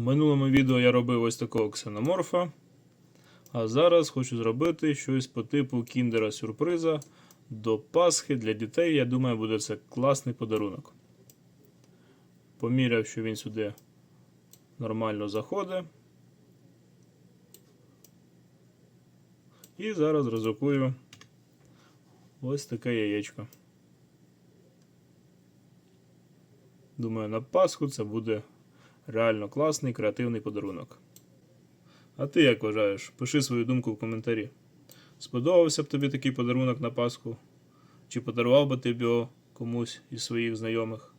минулому відео я робив ось такого ксеноморфа. А зараз хочу зробити щось по типу кіндера сюрприза до Пасхи для дітей. Я думаю, буде це класний подарунок. Поміряв, що він сюди нормально заходить. І зараз розрахую ось таке яєчко. Думаю, на Пасху це буде реально класний креативний подарунок. А ти як вважаєш? Пиши свою думку в коментарі. Сподобався б тобі такий подарунок на Пасху? Чи подарував би ти б його комусь із своїх знайомих?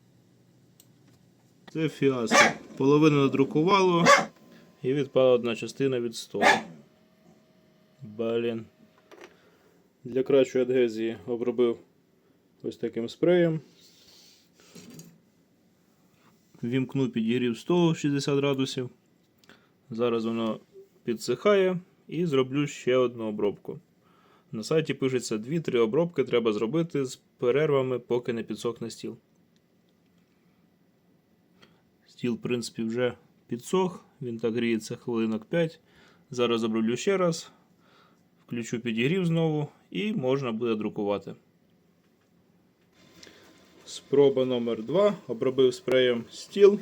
Це фіаско. Половину надрукувало і відпала одна частина від столу. Блін. Для кращої адгезії обробив ось таким спреєм. Вімкну підігрів столу 60 градусів. Зараз воно підсихає і зроблю ще одну обробку. На сайті пишеться 2-3 обробки треба зробити з перервами, поки не підсохне стіл. Стіл, в принципі, вже підсох, він так гріється хвилинок 5. Зараз оброблю ще раз, включу підігрів знову і можна буде друкувати. Спроба номер 2 Обробив спреєм стіл.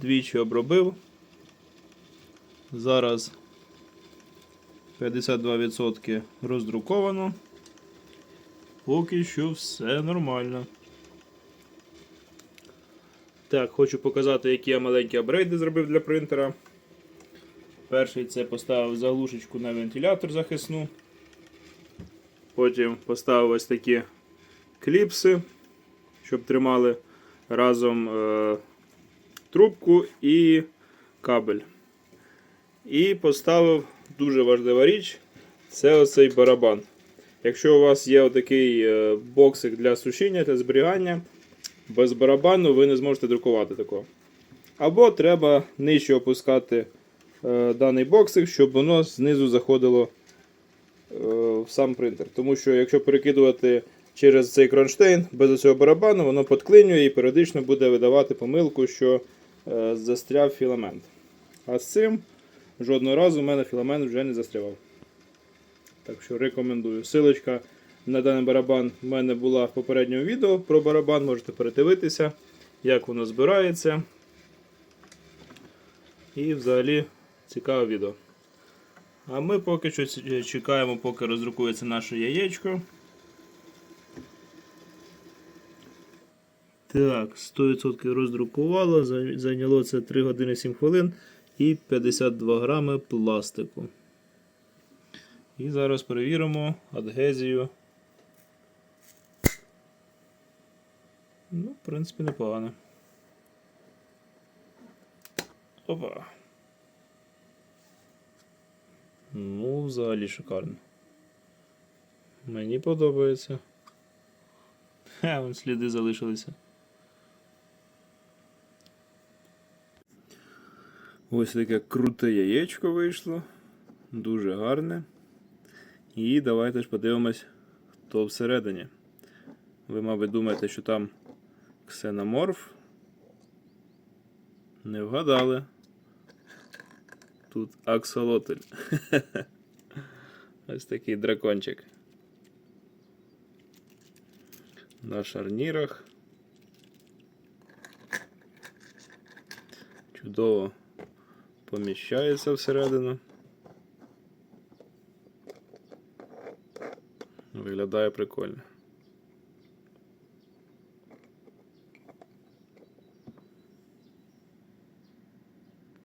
Двічі обробив. Зараз 52% роздруковано. Поки що все нормально. Так, хочу показати, які я маленькі апгрейди зробив для принтера. Перший це поставив заглушечку на вентилятор захисну. Потім поставив ось такі кліпси, щоб тримали разом е, трубку і кабель. І поставив дуже важлива річ це оцей барабан. Якщо у вас є отакий е, боксик для сушіння та зберігання, без барабану ви не зможете друкувати такого. Або треба нижче опускати е, даний боксик, щоб воно знизу заходило е, в сам принтер. Тому що якщо перекидувати через цей кронштейн без цього барабану, воно подклинює і періодично буде видавати помилку, що е, застряв філамент. А з цим жодного разу в мене філамент вже не застрявав. Так що рекомендую. Силочка на даний барабан в мене була в попередньому відео про барабан, можете передивитися, як воно збирається. І взагалі цікаве відео. А ми поки що чекаємо, поки роздрукується наше яєчко. Так, 100% роздрукувало, зайняло це 3 години 7 хвилин і 52 грами пластику. І зараз перевіримо адгезію. Ну, в принципі, непогано. Опа. Ну, взагалі шикарно. Мені подобається. Ха, вон сліди залишилися. Ось таке круте яєчко вийшло. Дуже гарне. І давайте ж подивимось, хто всередині. Ви, мабуть, думаєте, що там ксеноморф. Не вгадали. Тут аксолотль. Ось такий дракончик. На шарнірах. Чудово поміщається всередину. Виглядає прикольно.